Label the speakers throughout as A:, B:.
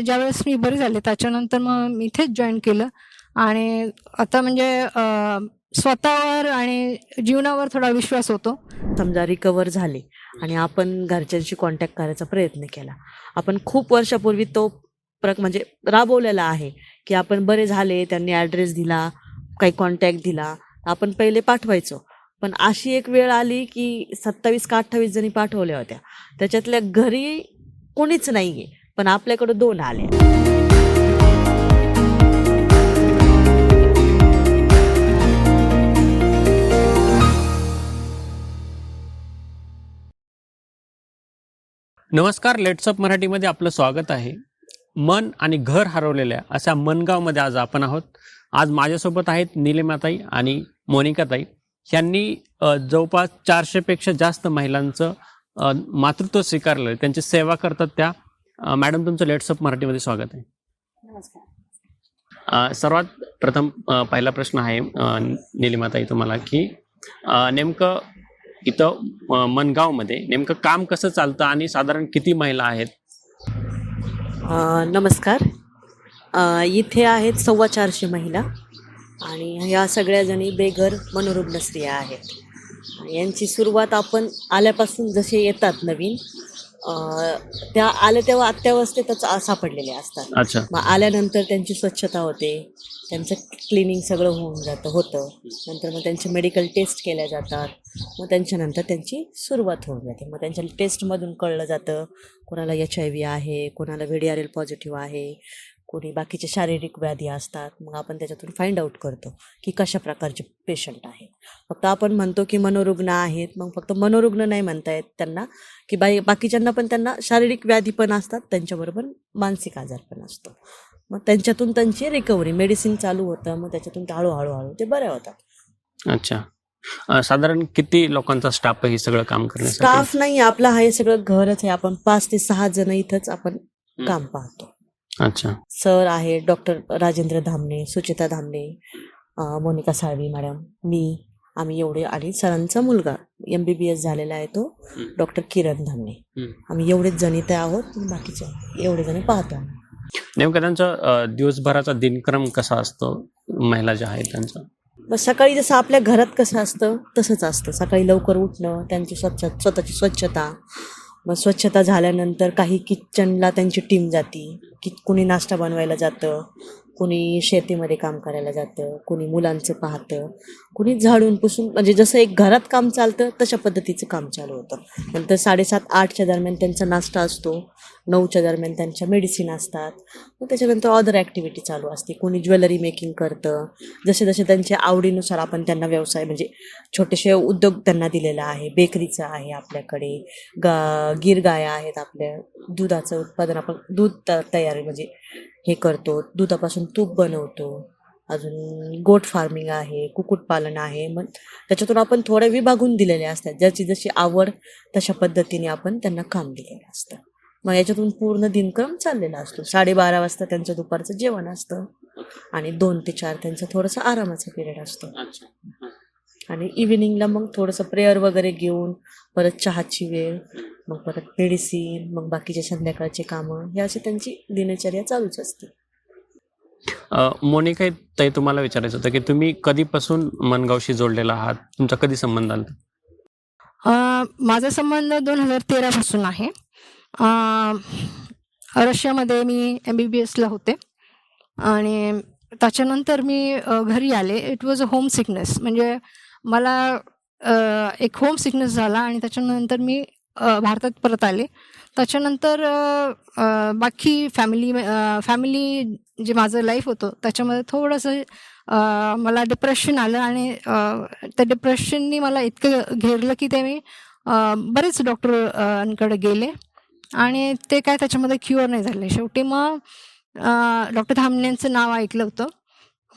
A: ज्यावेळेस मी बरे झाले त्याच्यानंतर मग मी इथेच जॉईन केलं. आणि आता म्हणजे स्वतःवर आणि जीवनावर थोडा विश्वास होतो.
B: समजा रिकवर झाले आणि आपण घरच्यांशी कॉन्टॅक्ट करायचा प्रयत्न केला. आपण खूप वर्षापूर्वी तो प्रक म्हणजे राबवलेला आहे की आपण बरे झाले त्यांनी ॲड्रेस दिला काही कॉन्टॅक्ट दिला आपण पहिले पाठवायचो. पण अशी एक वेळ आली की सत्तावीस का अठ्ठावीस जणी पाठवल्या होत्या. त्याच्यातल्या घरी कोणीच नाही आहे पण आपल्याकडं दोन आले
C: नमस्कार लेट्सअप मराठीमध्ये आपलं स्वागत आहे. मन आणि घर हरवलेल्या अशा मनगावमध्ये आज आपण आहोत. आज माझ्यासोबत आहेत निलिमाताई आणि मोनिकाताई. यांनी जवळपास चारशेपेक्षा जास्त महिलांचं मातृत्व स्वीकारलं त्यांची सेवा करतात त्या मॅडम तुमचं लेट्सअप मराठीमध्ये स्वागत आहे. सर्वात प्रथम पहिला प्रश्न आहे निलिमाताई तुम्हाला की नेमकं इथं मनगावमध्ये नेमकं काम कसं चालतं आणि साधारण किती महिला आहेत?
B: नमस्कार. इथे आहेत सव्वा चारशे महिला आणि या सगळ्या जणी बेघर मनोरुग्ण स्त्रिया आहेत. यांची सुरुवात आपण आल्यापासून जसे येतात नवीन त्या आल्या तेव्हा अत्यावस्थेतच सापडलेल्या असतात.
C: अच्छा.
B: मग आल्यानंतर त्यांची स्वच्छता होते. त्यांचं क्लिनिंग सगळं होऊन जातं होतं. नंतर मग त्यांचे मेडिकल टेस्ट केल्या जातात. मग त्यांच्यानंतर त्यांची सुरुवात होऊन जाते. मग त्यांच्या टेस्टमधून कळलं जातं कोणाला एच आय व्ही आहे कोणाला V D R L positive आहे. कोणी बाकीचे शारीरिक व्याधी असतात मग आपण त्याच्यातून फाइंड आउट करतो की कशा प्रकारचे पेशंट आहेत. फक्त आपण म्हणतो की मनोरुग्ण आहेत मग फक्त मनोरुग्ण नाही म्हणता येत त्यांना की बाई बाकीच्यांना पण त्यांना शारीरिक व्याधी पण असतात त्यांच्याबरोबर मानसिक आजार पण असतो. मग त्यांच्यातून त्यांची रिकव्हरी मेडिसिन चालू होतं मग त्याच्यातून ते हळूहळू हळू ते बऱ्या होतात.
C: अच्छा. साधारण किती लोकांचा स्टाफ आहे हे सगळं काम करण्यासाठी?
B: स्टाफ नाही आपलं हा हे सगळं घरच आहे आपण पाच ते सहा जण इथंच आपण काम पाहतो.
C: अच्छा
B: सर आहे डॉक्टर राजेंद्र धामणे सुचिता धामणे मोनिका साळवी मॅडम मी आम्ही एवढे आणि सरांचा मुलगा एम बी बी एस झालेला आहे तो. डॉक्टर किरण धामणे. आम्ही एवढेच जण इथे आहोत बाकीचे एवढे जण पाहतो.
C: नेमकं त्यांचा दिवसभराचा दिनक्रम कसा असतो महिला ज्या आहेत त्यांचा
B: मग सकाळी जसं आपल्या घरात कसं असतं तसंच असतं सकाळी लवकर उठणं त्यांची स्वच्छ स्वतःची स्वच्छता मग स्वच्छता झाल्यानंतर काही किचनला त्यांची टीम जाती की कुणी नाश्ता बनवायला जातं. कुणी शेतीमध्ये काम करायला जातं कुणी मुलांचं पाहतं कुणी झाडून पुसून म्हणजे जसं एक घरात काम चालतं तशा पद्धतीचं काम चालू होतं. नंतर साडेसात आठच्या दरम्यान त्यांचा नाश्ता असतो नऊच्या दरम्यान त्यांच्या मेडिसिन असतात. मग त्याच्यानंतर अदर ॲक्टिव्हिटी चालू असते. कोणी ज्वेलरी मेकिंग करतं. जसे जसे त्यांच्या आवडीनुसार आपण त्यांना व्यवसाय म्हणजे छोटेसे उद्योग त्यांना दिलेला आहे. बेकरीचं आहे आपल्याकडे. गा गिरगाया आहेत आपल्या. दुधाचं उत्पादन आपण दूध त तयार म्हणजे हे करतो दुधापासून तूप बनवतो. अजून गोट फार्मिंग आहे कुक्कुटपालन आहे. मग त्याच्यातून आपण थोडे विभागून दिलेले असतात. ज्याची जशी आवड तशा पद्धतीने आपण त्यांना काम दिलेलं असतं. मग याच्यातून पूर्ण दिनक्रम चाललेला असतो. साडेबारा वाजता त्यांचं दुपारचं जेवण असतं आणि दोन ते चार त्यांचं थोडंसं आरामाचा पिरियड असतो.
C: अच्छा.
B: आणि इव्हिनिंगला मग थोडंसं प्रेयर वगैरे घेऊन परत चहाची वेळ मग परत मेडिसिन मग बाकीचे संध्याकाळचे कामं हे अशी त्यांची दिनचर्या चालूच असते.
C: मोनिका ताई तुम्हाला विचारायचं होतं की तुम्ही कधीपासून मनगावशी जोडलेला आहात? तुमचा कधी संबंध आला?
A: अं, माझा संबंध दोन हजार तेरापासून आहे. अं, रशियामध्ये मी एम बी बी एसला होते. आणि त्याच्यानंतर मी घरी आले. It was a home sickness म्हणजे मला एक होम सिकनेस झाला आणि त्याच्यानंतर मी भारतात परत आले. त्याच्यानंतर बाकी फॅमिली फॅमिली जे माझं लाईफ होतं त्याच्यामध्ये थोडंसं मला डिप्रेशन आलं आणि त्या डिप्रेशननी मला इतकं घेरलं की ते मी बरेच डॉक्टरांकडे गेले. आणि ते काय त्याच्यामध्ये क्युअर नाही झाले. शेवटी मग डॉक्टर धामण्यांचं नाव ऐकलं होतं.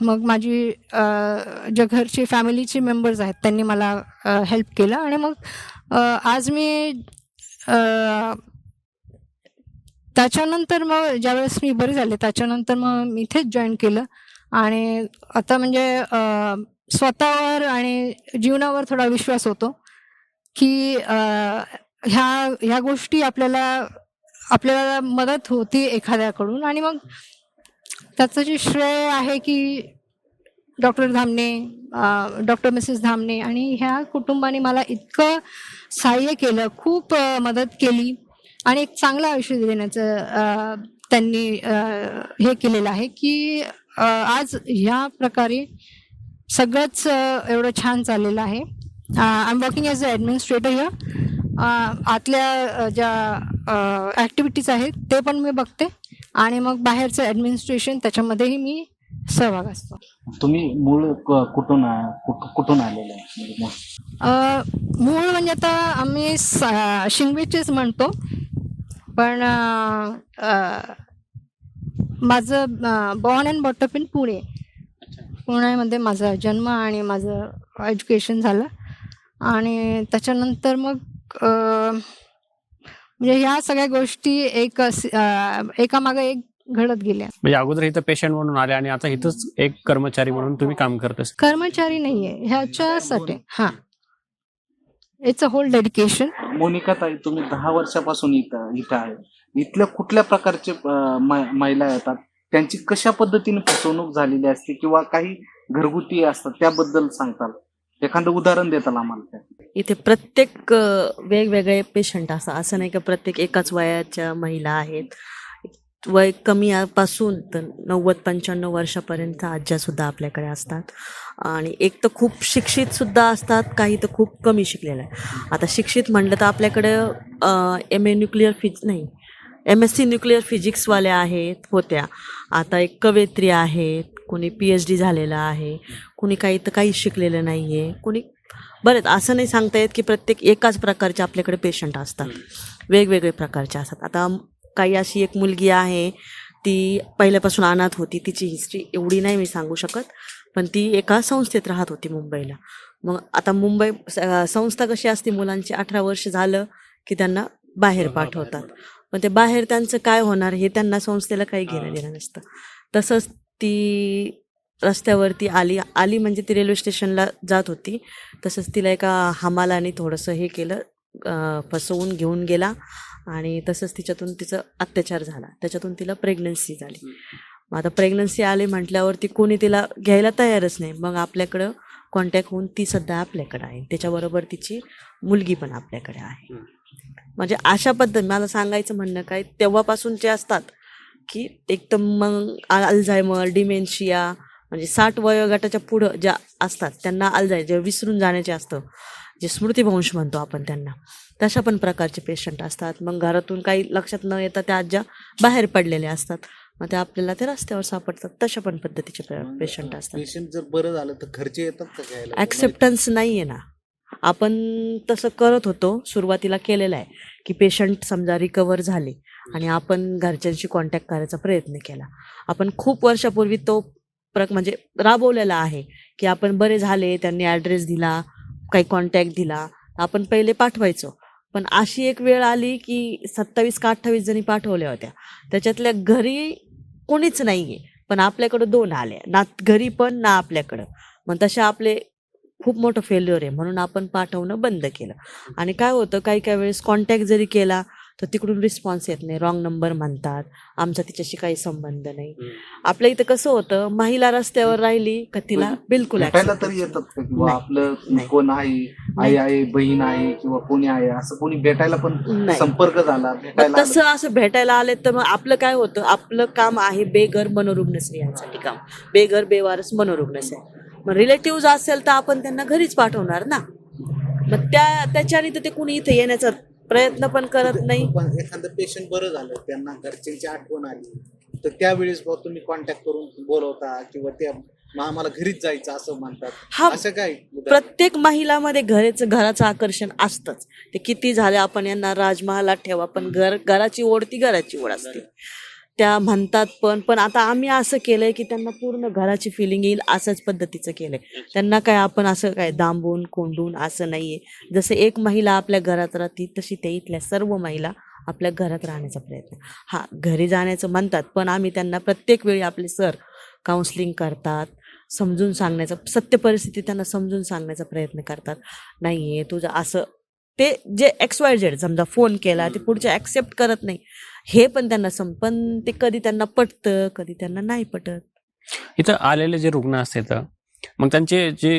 A: मग माझी जे ज्या घरचे फॅमिलीचे मेंबर्स आहेत त्यांनी मला हेल्प केलं आणि मग आज मी त्याच्यानंतर मग ज्यावेळेस मी बरी झाले त्याच्यानंतर मग मी इथेच जॉईन केलं. आणि आता म्हणजे स्वतःवर आणि जीवनावर थोडा विश्वास होतो की ह्या ह्या गोष्टी आपल्याला आपल्याला मदत होती एखाद्याकडून. आणि मग त्याचं जे श्रेय आहे की doctor Dhamane doctor Mrs Dhamane आणि ह्या कुटुंबाने मला इतकं सहाय्य केलं खूप मदत केली आणि एक चांगलं आयुष्य देण्याचं त्यांनी हे केलेलं आहे की आज ह्या प्रकारे सगळंच एवढं छान चाललेलं आहे. I am working as a administrator या आतल्या ज्या ॲक्टिव्हिटीज आहेत ते पण मी बघते. आणि मग बाहेरचं ॲडमिनिस्ट्रेशन त्याच्यामध्येही मी सहभाग असतो.
D: तुम्ही मूळ कुठून कुठून आलेले आहे? म्हणजे मूळ?
A: म्हणजे आता आम्ही शिंगवेचेच म्हणतो. पण माझं born and brought up in Pune. पुण्यामध्ये माझा जन्म आणि माझं एज्युकेशन झालं. आणि त्याच्यानंतर मग म्हणजे ह्या सगळ्या गोष्टी एक एकामागं एक घडत गेल्या.
C: म्हणजे अगोदर इथं पेशंट म्हणून आले आणि आता इथंच एक कर्मचारी म्हणून तुम्ही काम करत असता.
A: कर्मचारी नाहीये ह्याच्यासाठी हां. It's a whole dedication
D: Monika ताई तुम्ही दहा वर्षापासून इथं इथं आहे. इथल्या कुठल्या प्रकारचे महिला येतात? त्यांची कशा पद्धतीने फसवणूक झालेली असते किंवा काही घरगुती असतात त्याबद्दल सांगताल? एखादं उदाहरण देताल आम्हाला
B: इथे प्रत्येक वेगवेगळे पेशंट असतात. असं नाही का प्रत्येक एकाच वयाच्या महिला आहेत. वय कमी पासून तर नव्वद पंच्याण्णव वर्षापर्यंत आज्या सुद्धा आपल्याकडे असतात. आणि एक तर खूप शिक्षित सुद्धा असतात काही तर खूप कमी शिकलेल्या आहे आता शिक्षित म्हणलं तर आपल्याकडं एम ए न्यूक्लिअर फिज नाही एम एस सी न्यूक्लिअर फिजिक्सवाल्या आहेत होत्या. आता एक कवयित्री आहेत कोणी पी एच डी झालेलं आहे कुणी काही तर काहीच शिकलेलं नाही आहे कुणी बरेच असं नाही सांगता येत की प्रत्येक एकाच प्रकारचे आपल्याकडे पेशंट असतात. वेगवेगळे प्रकारचे असतात. आता काही अशी एक मुलगी आहे ती पहिल्यापासून अनाथ होती तिची हिस्ट्री एवढी नाही मी सांगू शकत पण ती एका संस्थेत राहत होती मुंबईला. मग आता मुंबई संस्था कशी असते मुलांची? अठरा वर्ष झालं की त्यांना बाहेर पाठवतात. पण ते बाहेर त्यांचं काय होणार हे त्यांना संस्थेला काही घेणं देणं नसतं. तसंच ती रस्त्यावरती आली आली म्हणजे ती रेल्वे स्टेशनला जात होती. तसंच तिला एका हमालाने थोडंसं हे केलं फसवून घेऊन गेला आणि तसंच तिच्यातून तिचं अत्याचार झाला. त्याच्यातून तिला प्रेग्नन्सी झाली. मग आता प्रेग्नन्सी आली म्हटल्यावरती कोणी तिला घ्यायला तयारच नाही. मग आपल्याकडं कॉन्टॅक्ट होऊन ती सध्या आपल्याकडं आहे. त्याच्याबरोबर तिची मुलगी पण आपल्याकडे आहे. म्हणजे अशा पद्धत मला सांगायचं म्हणणं काय तेव्हापासूनचे असतात की एक तर मग अल्झायमर डिमेन्शिया म्हणजे साठ वयोगटाच्या पुढं ज्या असतात त्यांना अल्झाय जे विसरून जाण्याचे असतं जे स्मृतिभ्रंश म्हणतो आपण त्यांना तशा पण प्रकारचे पेशंट असतात. मग घरातून काही लक्षात न येता त्या आज्या बाहेर पडलेल्या असतात. मग ते आपल्याला ते रस्त्यावर सापडतात तशा पण पद्धतीचे पेशंट असतात.
E: पेशंट जर बरं झालं तर घरचे येतात
B: ॲक्सेप्टन्स नाही आहे ना. आपण तसं करत होतो सुरुवातीला केलेलं आहे. की पेशंट समजा रिकवर झाले आणि आपण घरच्यांशी कॉन्टॅक्ट करायचा प्रयत्न केला. आपण खूप वर्षापूर्वी तो प्र म्हणजे राबवलेला आहे की आपण बरे झाले त्यांनी ॲड्रेस दिला काही कॉन्टॅक्ट दिला आपण पहिले पाठवायचो. पण अशी एक वेळ आली की सत्तावीस का अठ्ठावीस जणी पाठवल्या होत्या. त्याच्यातल्या घरी कोणीच नाही आहे पण आपल्याकडं दोन आले ना घरी पण ना आपल्याकडं. मग तसे आपले खूप मोठं फेल्युअर आहे. म्हणून आपण पाठवणं बंद केलं. आणि काय होतं काही काही वेळेस कॉन्टॅक्ट जरी केला तर तिकडून रिस्पॉन्स येत नाही. रॉंग नंबर म्हणतात. आमचा तिच्याशी काही संबंध नाही. आपल्या इथं कसं होतं महिला रस्त्यावर राहिली का तिला बिलकुल
E: भेटायला
B: accept
E: तरी येतात. आपलं. कोण आहे आई आहे बहीण आहे किंवा कोणी आहे असं कोणी भेटायला पण. संपर्क झाला.
B: तसं असं भेटायला आले तर मग आपलं काय होतं? आपलं काम आहे बेघर मनोरुग्ण स्त्रियांसाठी काम. बेघर बेवारस मनोरुग्ण स्त्रिया मग रिलेटिव्ह असेल तर आपण त्यांना घरीच पाठवणार ना? मग त्या त्याच्याने तर ते कुणी इथे येण्याचा प्रयत्न पण करत नाही.
E: पण एखादं पेशंट बरं झालं त्यांना घरच्यांची आठवण आली तर त्यावेळेस बुवा तुम्ही कॉन्टॅक्ट करून बोलवता किंवा त्या आम्हाला घरीच जायचं असं म्हणतात.
B: हा
E: असं काय?
B: प्रत्येक महिलामध्ये घराचं घराचं आकर्षण असतंच. ते किती झाले आपण यांना राजमहालात ठेवा पण घर घराची ओढ ती घराची ओढ असते. त्या म्हणतात पण पण आता आम्ही असं केलंय की त्यांना पूर्ण घराची फिलिंग येईल असंच पद्धतीचं केलंय. त्यांना काय आपण असं काय दांबून कोंडून असं नाहीये. जसं एक महिला आपल्या घरात राहते तशी त्या इथल्या सर्व महिला आपल्या घरात राहण्याचा प्रयत्न. हा घरी जाण्याचं म्हणतात पण आम्ही त्यांना प्रत्येक वेळी आपले सर काउन्सलिंग करतात समजून सांगण्याचा सत्य परिस्थिती त्यांना समजून सांगण्याचा प्रयत्न करतात. नाही आहे तुझं असं ते जे एक्स वाय झेड समजा फोन केला ते पुढच्या ॲक्सेप्ट करत नाही. हे पण त्यांना सम पण ते कधी त्यांना पटतं कधी त्यांना नाही पटत.
C: इथं आलेले जे रुग्ण असतात मग त्यांचे जे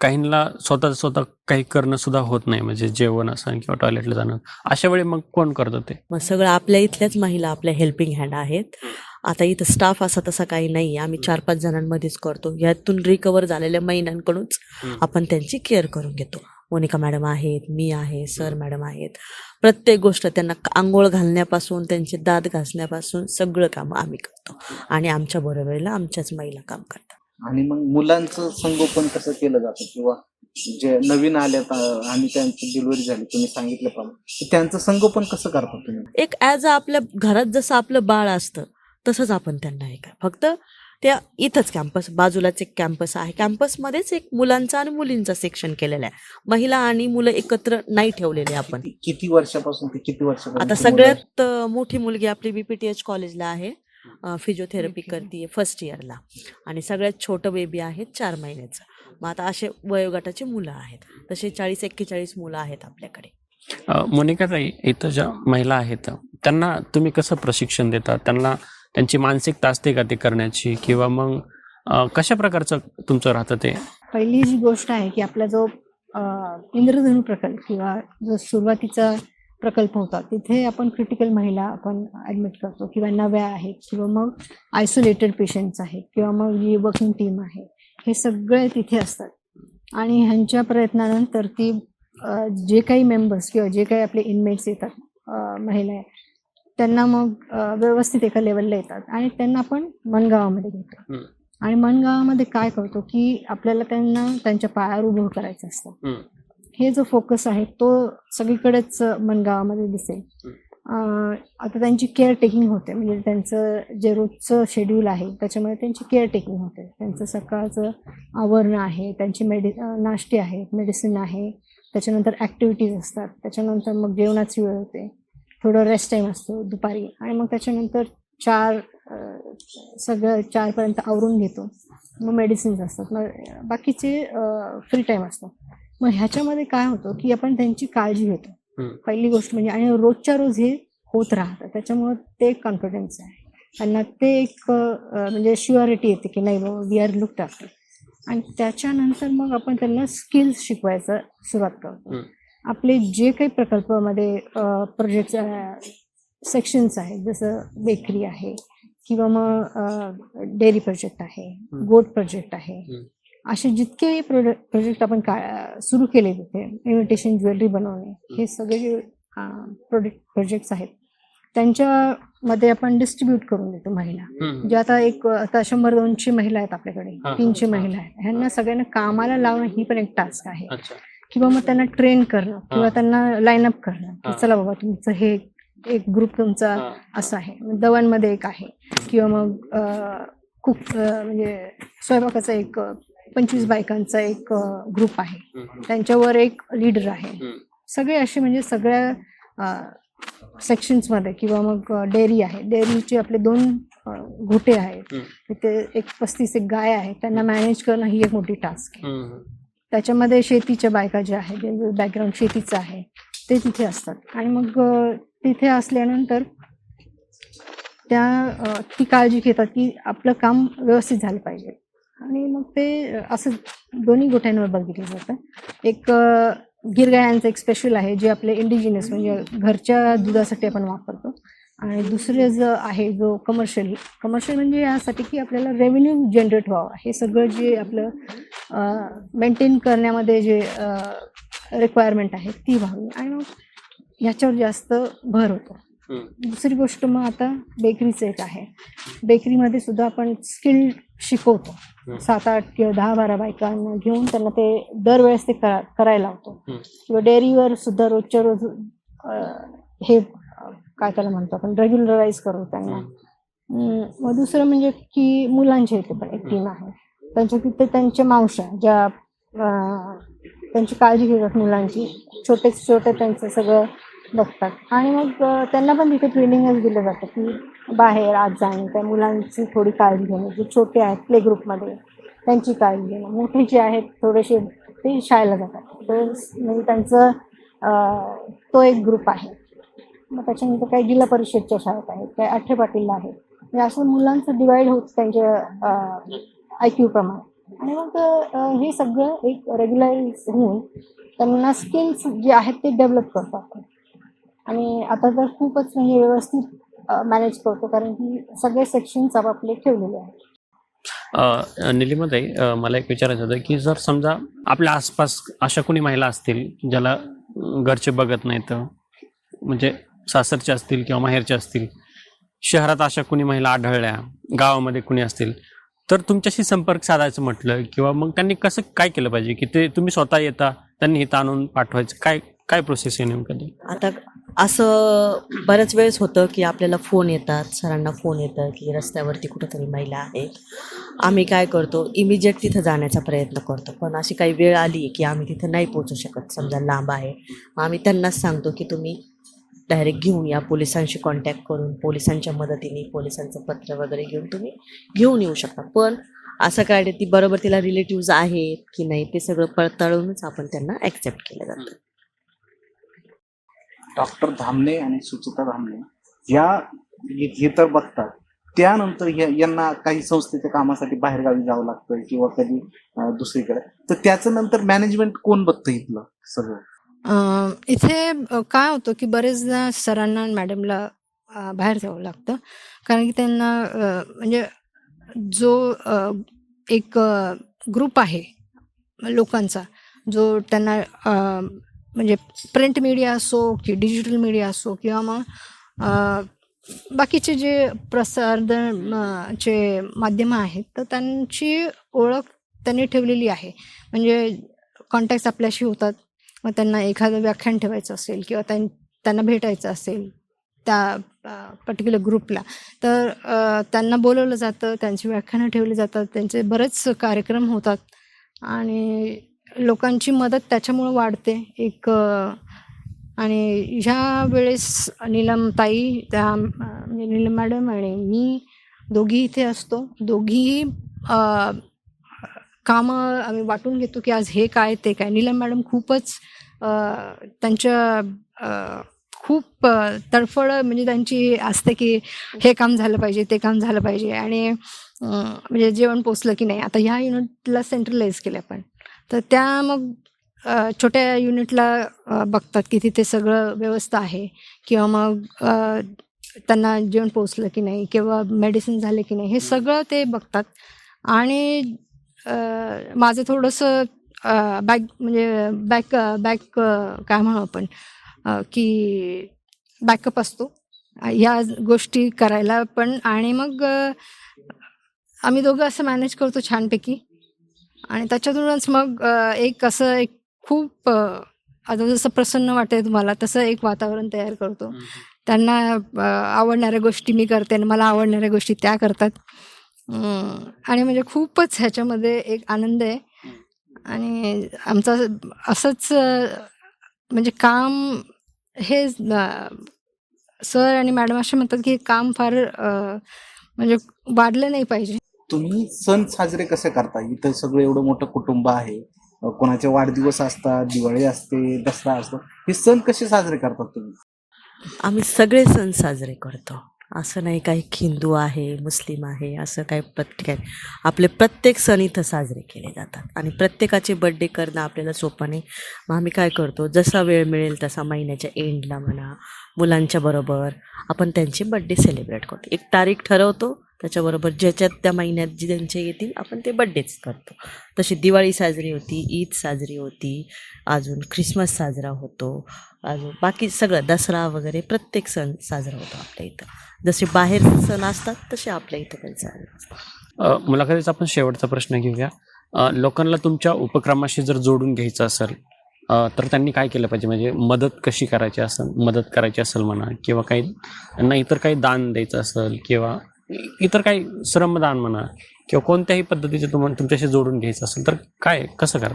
C: काहींना स्वतः स्वतः काही करणं सुद्धा होत नाही म्हणजे जेवण असं किंवा टॉयलेटला जाणं अशा वेळी मग कोण करतं ते?
B: मग सगळं आपल्या इथल्याच महिला आपल्या हेल्पिंग हँड आहेत. आता इथं स्टाफ असा तसा काही नाही आम्ही चार पाच जणांमध्येच करतो. यातून रिकवर झालेल्या महिलांकडूनच
C: हम्म.
B: आपण त्यांची केअर करून घेतो. मोनिका मॅडम आहेत मी आहे सर मॅडम आहेत. प्रत्येक गोष्ट त्यांना आंघोळ घालण्यापासून त्यांचे दात घासण्यापासून सगळं काम आम्ही करतो. आणि आमच्या बरोबरीला आमच्याच महिला काम करतात.
D: आणि मग मुलांचं संगोपन कसं केलं जातं? किंवा जे नवीन अं, आणि त्यांची डिलिव्हरी झाली तुम्ही सांगितल्याप्रमाणे त्यांचं संगोपन कसं करता तुम्ही?
B: एक ॲज अ आपल्या घरात जसं आपलं बाळ असतं तसंच आपण त्यांना हे काय फक्त त्या इथंच कॅम्पस बाजूलाच एक कॅम्पस आहे. कॅम्पसमध्येच एक मुलांचा आणि मुलींचा सेक्शन केलेला आहे. महिला आणि मुलं एकत्र नाही ठेवलेले आपण.
D: किती- वर्षापासून ते किती वर्षापर्यंत
B: आता सगळ्यात मोठी मुलगी आपली बीपीटीएच कॉलेजला आहे. फिजिओथेरपी करते फर्स्ट इयरला आणि सगळ्यात छोटं बेबी आहे चार महिन्याचं. मग आता असे वयोगटाची मुलं आहेत. तसे चाळीस एक्केचाळीस मुलं आहेत आपल्याकडे.
C: अं, मोनिकाताई इथं ज्या महिला आहेत त्यांना तुम्ही कसं प्रशिक्षण देता? त्यांना त्यांची मानसिकता असते का ते करण्याची किंवा मग कशा प्रकारचं तुमचं राहतं ते?
A: पहिली जी गोष्ट आहे की आपला जो इंद्रधनु प्रकल्प किंवा जो सुरुवातीचा प्रकल्प होता तिथे आपण क्रिटिकल महिला आपण ॲडमिट करतो किंवा नव्या आहेत किंवा मग आयसोलेटेड पेशंट्स आहेत किंवा मग जी वर्किंग टीम आहे हे सगळे तिथे असतात. आणि ह्यांच्या प्रयत्नानंतर ती जे काही मेंबर्स किंवा जे काही आपले इनमेट्स येतात महिला त्यांना मग व्यवस्थित एका लेवलला येतात. आणि त्यांना आपण मनगावामध्ये घेतो. आणि मनगावामध्ये काय करतो की आपल्याला त्यांना त्यांच्या पायावर उभं करायचं असतं. हे जो फोकस आहे तो सगळीकडेच मनगावामध्ये दिसेल. आता त्यांची केअर टेकिंग होते. म्हणजे त्यांचं जे रोजचं शेड्यूल आहे त्याच्यामध्ये त्यांची केअर टेकिंग होते. त्यांचं सकाळचं आवरणं आहे त्यांची मेडि नाश्ते आहेत मेडिसिन आहे. त्याच्यानंतर ॲक्टिव्हिटीज असतात. त्याच्यानंतर मग जेवणाची वेळ होते. थोडं रेस्ट टाईम असतो दुपारी. आणि मग त्याच्यानंतर चार सगळं चारपर्यंत आवरून घेतो. मग मेडिसिन्स असतात. मग बाकीचे फ्री टाईम असतो. मग ह्याच्यामध्ये काय होतं की आपण त्यांची काळजी घेतो. पहिली गोष्ट म्हणजे आणि रोजच्या रोज हे होत राहतं. त्याच्यामुळं ते एक कॉन्फिडन्स आहे. त्यांना ते एक म्हणजे शुअरिटी येते की नाही बाबा वी आर लुकड आफ्टर आणि त्याच्यानंतर मग आपण त्यांना स्किल्स शिकवायचं सुरुवात करतो. आपले जे काही प्रकल्पामध्ये प्रोजेक्ट सेक्शन्स आहेत जसं बेकरी आहे किंवा मग डेअरी प्रोजेक्ट आहे. गोट प्रोजेक्ट आहे. असे जितके प्रोजेक्ट आपण का सुरू केले तिथे इमिटेशन ज्वेलरी बनवणे हे सगळे जे प्रोडक्ट प्रोजेक्ट्स आहेत त्यांच्यामध्ये आपण डिस्ट्रीब्यूट करून देतो महिला. म्हणजे आता एक आता शंभर दोनशे महिला आहेत आपल्याकडे. तीनशे महिला आहेत ह्यांना सगळ्यांना कामाला लावणं ही पण एक टास्क आहे
C: अच्छा
A: किंवा मग त्यांना ट्रेन करणं किंवा. त्यांना लाईन अप करणं की. चला बाबा तुमचं हे एक ग्रुप तुमचा. असं आहे दवांमध्ये एक आहे किंवा मग कुक म्हणजे स्वयंपाकाचा एक पंचवीस बायकांचा एक ग्रुप आहे. त्यांच्यावर एक लीडर आहे. सगळे असे म्हणजे सगळ्या सेक्शन्समध्ये किंवा मग डेअरी आहे डेअरीचे आपले दोन घोटे आहेत. तिथे एक पस्तीस एक गाय आहे त्यांना मॅनेज करणं ही एक मोठी टास्क आहे. त्याच्यामध्ये शेतीच्या बायका ज्या आहेत ज्यांचं बॅकग्राऊंड शेतीचं आहे ते तिथे असतात. आणि मग तिथे असल्यानंतर त्या ती काळजी घेतात की आपलं काम व्यवस्थित झालं पाहिजे. आणि मग ते असं दोन्ही गोठ्यांवर बघितलं जातं. एक गिरगायांचं एक स्पेशल आहे जे आपले इंडिजिनस म्हणजे घरच्या दुधासाठी आपण वापरतो. आणि दुसरे जो आहे जो कमर्शियल कमर्शियल म्हणजे यासाठी की आपल्याला रेव्हेन्यू जनरेट व्हावं. हे सगळं जे आपलं मेंटेन करण्यामध्ये जे रिक्वायरमेंट आहे ती व्हावी. आणि मग ह्याच्यावर जास्त भर होतो. दुसरी गोष्ट मग आता बेकरीचं एक आहे. बेकरीमध्ये सुद्धा आपण स्किल शिकवतो. सात आठ किंवा दहा बारा बायकांना घेऊन त्यांना ते दरवेळेस ते करा करायला लावतो. किंवा डेअरीवर सुद्धा रोजच्या रोज हे काय त्याला म्हणतो आपण रेग्युलराईज करू त्यांना. मग दुसरं म्हणजे की मुलांच्या इथे पण एक टीम आहे. त्यांच्या तिथे त्यांच्या मावशा ज्या त्यांची काळजी घेतात मुलांची. छोटे छोटे त्यांचं सगळं बघतात. आणि मग त्यांना पण तिथे ट्रेनिंगच दिलं जातं की बाहेर आज जाणे त्या मुलांची थोडी काळजी घेणं. जे छोटे आहेत प्ले ग्रुपमध्ये त्यांची काळजी घेणं. मोठे जे आहेत थोडेसे ते शाळेला जातात. तो म्हणजे त्यांचं तो एक ग्रुप आहे. मग त्याच्यानंतर काही जिल्हा परिषदच्या शाळेत आहेत काही आठे पाटीलला आहेत. म्हणजे असं मुलांचं डिवाईड होत त्यांच्या आय क्यू प्रमाणे. आणि मग हे सगळं एक रेग्युलाइज होऊन त्यांना स्किल्स जे आहेत ते डेव्हलप करतो आपण आणि आता तर खूपच म्हणजे व्यवस्थित मॅनेज करतो कारण की सगळे सेक्शन्स आपापले ठेवलेले आहेत.
C: अ, निलिमाताई मला एक विचारायचं होतं की जर समजा आपल्या आसपास अशा कोणी महिला असतील ज्याला घरचे बघत नाहीत म्हणजे सासरचे असतील किंवा माहेरचे असतील शहरात अशा कोणी महिला आढळल्या गावामध्ये कुणी असतील तर तुमच्याशी संपर्क साधायचं म्हटलं किंवा मग त्यांनी कसं काय केलं पाहिजे की ते तुम्ही स्वतः येता त्यांनी इथं आणून पाठवायचं? काय काय प्रोसेस आहे नेमकं
B: आता असं बऱ्याच वेळेस होतं की आपल्याला फोन येतात सरांना फोन येतं की रस्त्यावरती कुठंतरी महिला आहे आम्ही काय करतो इमिजिएट तिथं जाण्याचा प्रयत्न करतो. पण अशी काही वेळ आली की आम्ही तिथं नाही पोचू शकत समजा लांब आहे. मग आम्ही त्यांनाच सांगतो की तुम्ही डायरेक्ट घेऊन या पोलिसांशी कॉन्टॅक्ट करून पोलिसांच्या मदतीने पोलिसांचं पत्र वगैरे घेऊन तुम्ही घेऊन येऊ शकता. पण असं काय ती बरोबर तिला रिलेटिव्ज आहेत की नाही ते सगळं पडताळूनच आपण त्यांना ॲक्सेप्ट केलं जातं.
D: डॉक्टर धामणे आणि सुचिता धामणे या हे तर बघतात. त्यानंतर यांना काही संस्थेच्या कामासाठी बाहेरगावी जावं लागतं किंवा कधी दुसरीकडे. तर त्याचं नंतर मॅनेजमेंट कोण बघतं इथलं सगळं?
A: इथे अ, काय होतं की बरेचदा सरांना आणि मॅडमला अ, बाहेर जावं लागतं. कारण की त्यांना अ, म्हणजे जो अ, एक ग्रुप आहे लोकांचा जो त्यांना अ, म्हणजे प्रिंट मीडिया असो की डिजिटल मीडिया असो किंवा मग अ, बाकीचे जे प्रसार चे माध्यमं आहेत तर त्यांची ओळख त्यांनी ठेवलेली आहे. म्हणजे कॉन्टॅक्ट आपल्याशी होतात मग त्यांना एखादं व्याख्यान ठेवायचं असेल किंवा त्यां त्यांना भेटायचं असेल त्या पर्टिक्युलर ग्रुपला तर त्यांना बोलवलं जातं त्यांची व्याख्यानं ठेवली जातात त्यांचे बरेच कार्यक्रम होतात आणि लोकांची मदत त्याच्यामुळं वाढते. एक आणि ह्या वेळेस नीलमताई त्या म्हणजे नीलम मॅडम आणि मी दोघी इथे असतो. दोघीही कामं आम्ही वाटून घेतो की आज हे काय ते काय. नीलम मॅडम खूपच त्यांच्या खूप तडफड म्हणजे त्यांची असते की हे काम झालं पाहिजे ते काम झालं पाहिजे. आणि म्हणजे जेवण पोचलं की नाही. आता ह्या युनिटला सेंट्रलाइज केलं आपण तर त्या मग छोट्या युनिटला बघतात की तिथे सगळं व्यवस्था आहे. किंवा मग त्यांना जेवण पोचलं की नाही. किंवा मेडिसिन झाले की नाही. हे सगळं ते बघतात. आणि माझं थोडंसं बॅक म्हणजे बॅक बॅक काय म्हणू आपण की बॅकअप असतो. ह्या गोष्टी करायला पण आणि मग आम्ही दोघं असं मॅनेज करतो छानपैकी. आणि त्याच्यातूनच मग एक असं एक खूप आता जसं प्रसन्न वाटेल तुम्हाला तसं एक वातावरण तयार करतो. त्यांना आवडणाऱ्या गोष्टी मी करते आणि मला आवडणाऱ्या गोष्टी त्या करतात. आणि म्हणजे खूपच ह्याच्यामध्ये एक आनंद आहे. आणि आमचं असंच म्हणजे काम हे सर आणि मॅडम असे म्हणतात की हे काम फार म्हणजे वाढलं नाही पाहिजे.
D: तुम्ही सण साजरे कसे करता? इथं सगळं एवढं मोठं कुटुंब आहे. कोणाचे वाढदिवस असतात दिवाळी असते दसरा असतो. हे सण कसे साजरे करतात तुम्ही?
B: आम्ही सगळे सण साजरे करतो. असं नाही काही हिंदू आहे मुस्लिम आहे असं काही प्रत्येक आपले प्रत्येक सण इथं साजरे केले जातात. आणि प्रत्येकाचे बड्डे करणं आपल्याला सोपं नाही. मग आम्ही काय करतो जसा वेळ मिळेल तसा महिन्याच्या एंडला म्हणा मुलांच्या बरोबर आपण त्यांचे बड्डे सेलिब्रेट करतो. एक तारीख ठरवतो त्याच्याबरोबर ज्याच्यात त्या महिन्यात जे त्यांचे येतील आपण ते बड्डेच करतो. तशी दिवाळी साजरी होती ईद साजरी होती अजून ख्रिसमस साजरा होतो अजून बाकी सगळं दसरा वगैरे प्रत्येक सण साजरा होतो आपल्या इथं. जसे बाहेर सण असतात तसे आपल्या इथं पण सण असतात.
C: मुलाखतीचा आपण शेवटचा प्रश्न घेऊया. लोकांना तुमच्या उपक्रमाशी जर जोडून घ्यायचं असेल तर त्यांनी काय केलं पाहिजे? म्हणजे मदत कशी करायची असेल मदत करायची असेल म्हणा किंवा काही नाहीतर काही दान द्यायचं असेल किंवा इतर काही श्रमदान म्हणा किंवा कोणत्याही पद्धतीचे तुम्हाला तुमच्याशी जोडून घ्यायचं असेल तर काय कसं करा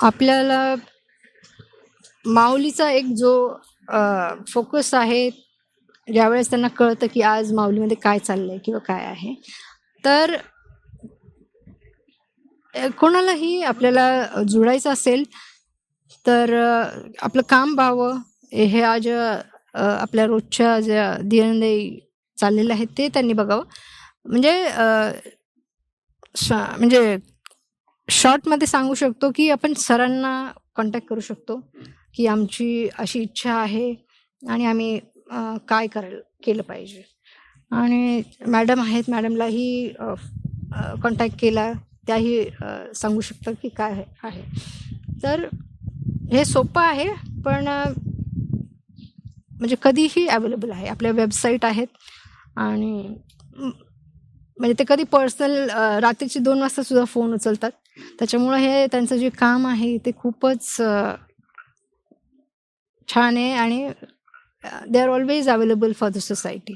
A: आपल्याला माऊलीचा एक जो फोकस आहे ज्यावेळेस त्यांना कळतं की आज माऊलीमध्ये काय चाललंय किंवा काय आहे तर कोणालाही आपल्याला जुळायचं असेल तर आपलं काम व्हावं हे आज आपल्या रोजच्या ज्या दिनदयी चाललेलं आहे ते त्यांनी बघावं. म्हणजे श- म्हणजे शॉर्टमध्ये सांगू शकतो की आपण सरांना कॉन्टॅक्ट करू शकतो की आमची अशी इच्छा आहे आणि आम्ही काय करायला केलं पाहिजे. आणि मॅडम आहेत मॅडमलाही कॉन्टॅक्ट केला त्याही सांगू शकतात की काय आहे. तर हे सोपं आहे पण म्हणजे कधीही अवेलेबल आहे. आपल्या वेबसाईट आहेत. आणि म्हणजे ते कधी पर्सनल रात्रीचे दोन वाजता सुद्धा फोन उचलतात. त्याच्यामुळं हे त्यांचं जे काम आहे ते खूपच छान आहे आणि they are always available for the society